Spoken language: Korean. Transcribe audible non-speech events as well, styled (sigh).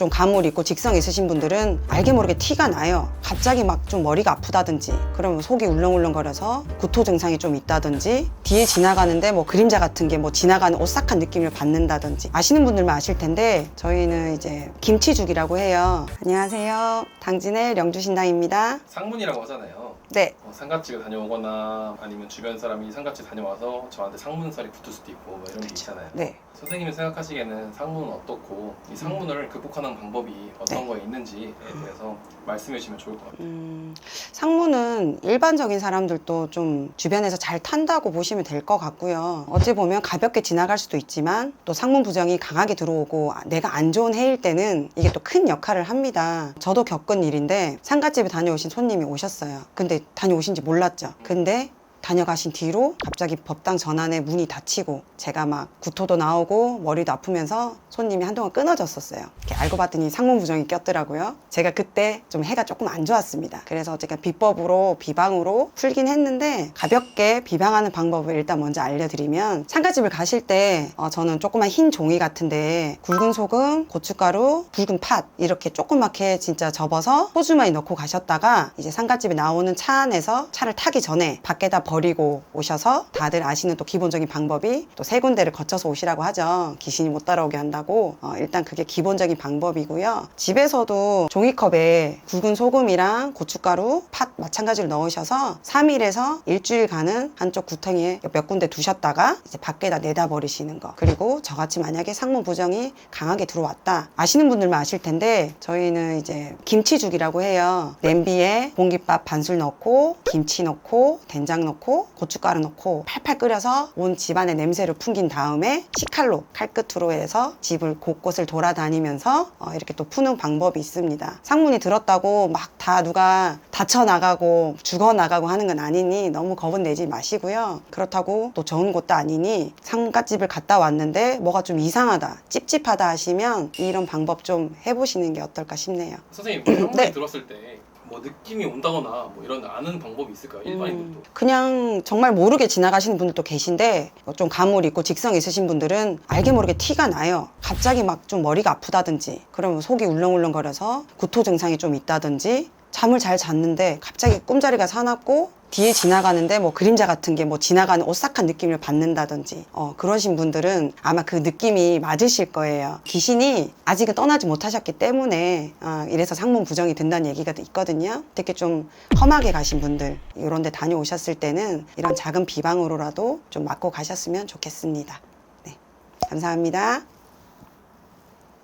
좀 가물 있고 직성 있으신 분들은 알게 모르게 티가 나요. 갑자기 막 좀 머리가 아프다든지 그러면 속이 울렁울렁거려서 구토 증상이 좀 있다든지 뒤에 지나가는데 뭐 그림자 같은 게 뭐 지나가는 오싹한 느낌을 받는다든지 아시는 분들만 아실 텐데 저희는 이제 김치죽이라고 해요. 안녕하세요. 당진의 영주신당입니다. 상문이라고 하잖아요. 네. 어, 상가집을 다녀오거나 아니면 주변 사람이 상가집 다녀와서 저한테 상문살이 붙을 수도 있고 뭐 이런 게 있잖아요. 네. 선생님이 생각하시기에는 상문은 어떻고 이 상문을 극복하는 방법이 어떤 네. 거에 있는지에 대해서 말씀해 주시면 좋을 것 같아요. 음, 상무는 일반적인 사람들도 좀 주변에서 잘 탄다고 보시면 될 것 같고요. 어찌 보면 가볍게 지나갈 수도 있지만 또 상문 부정이 강하게 들어오고 내가 안 좋은 해일 때는 이게 또 큰 역할을 합니다. 저도 겪은 일인데 상가집에 다녀오신 손님이 오셨어요. 근데 다녀오신지 몰랐죠. 근데 다녀가신 뒤로 갑자기 법당 전환에 문이 닫히고 제가 막 구토도 나오고 머리도 아프면서 손님이 한동안 끊어졌었어요. 이렇게 알고 봤더니 상문 부정이 꼈더라고요. 제가 그때 좀 해가 조금 안 좋았습니다. 그래서 제가 비법으로 비방으로 풀긴 했는데 가볍게 비방하는 방법을 일단 먼저 알려드리면 상가집을 가실 때 어, 저는 조그만 흰 종이 같은데 굵은 소금, 고춧가루, 붉은 팥 이렇게 조그맣게 진짜 접어서 소주머니 넣고 가셨다가 이제 상가집에 나오는 차 안에서 차를 타기 전에 밖에다 버리 고 오셔서 다들 아시는 또 기본적인 방법이 또 세 군데를 거쳐서 오시라고 하죠. 귀신이 못 따라오게 한다고. 어, 일단 그게 기본적인 방법이고요. 집에서도 종이컵에 굵은 소금이랑 고춧가루, 팥 마찬가지로 넣으셔서 3일에서 일주일간은 한쪽 구덩이에 몇 군데 두셨다가 이제 밖에다 내다 버리시는 거. 그리고 저같이 만약에 상문 부정이 강하게 들어왔다. 아시는 분들만 아실 텐데 저희는 이제 김치죽이라고 해요. 냄비에 공깃밥 반술 넣고 김치 넣고 된장 넣고 고춧가루 넣고 팔팔 끓여서 온 집안의 냄새를 풍긴 다음에 식칼로 칼끝으로 해서 집을 곳곳을 돌아다니면서 어, 이렇게 또 푸는 방법이 있습니다. 상문이 들었다고 막 다 누가 다쳐 나가고 죽어 나가고 하는 건 아니니 너무 겁은 내지 마시고요. 그렇다고 또 좋은 곳도 아니니 상가집을 갔다 왔는데 뭐가 좀 이상하다, 찝찝하다 하시면 이런 방법 좀 해보시는 게 어떨까 싶네요. 선생님 상문이 (clears throat) 네. 들었을 때 뭐 느낌이 온다거나 뭐 이런 아는 방법이 있을까요? 일반인들도. 그냥 정말 모르게 지나가시는 분들도 계신데 좀 가물 있고 직성 있으신 분들은 알게 모르게 티가 나요. 갑자기 막 좀 머리가 아프다든지 그러면 속이 울렁울렁거려서 구토 증상이 좀 있다든지 잠을 잘 잤는데 갑자기 꿈자리가 사납고 뒤에 지나가는데 뭐 그림자 같은 게 뭐 지나가는 오싹한 느낌을 받는다든지 어, 그러신 분들은 아마 그 느낌이 맞으실 거예요. 귀신이 아직은 떠나지 못하셨기 때문에 어, 이래서 상문 부정이 된다는 얘기가 있거든요. 특히 좀 험하게 가신 분들 이런 데 다녀오셨을 때는 이런 작은 비방으로라도 좀 맞고 가셨으면 좋겠습니다. 네. 감사합니다.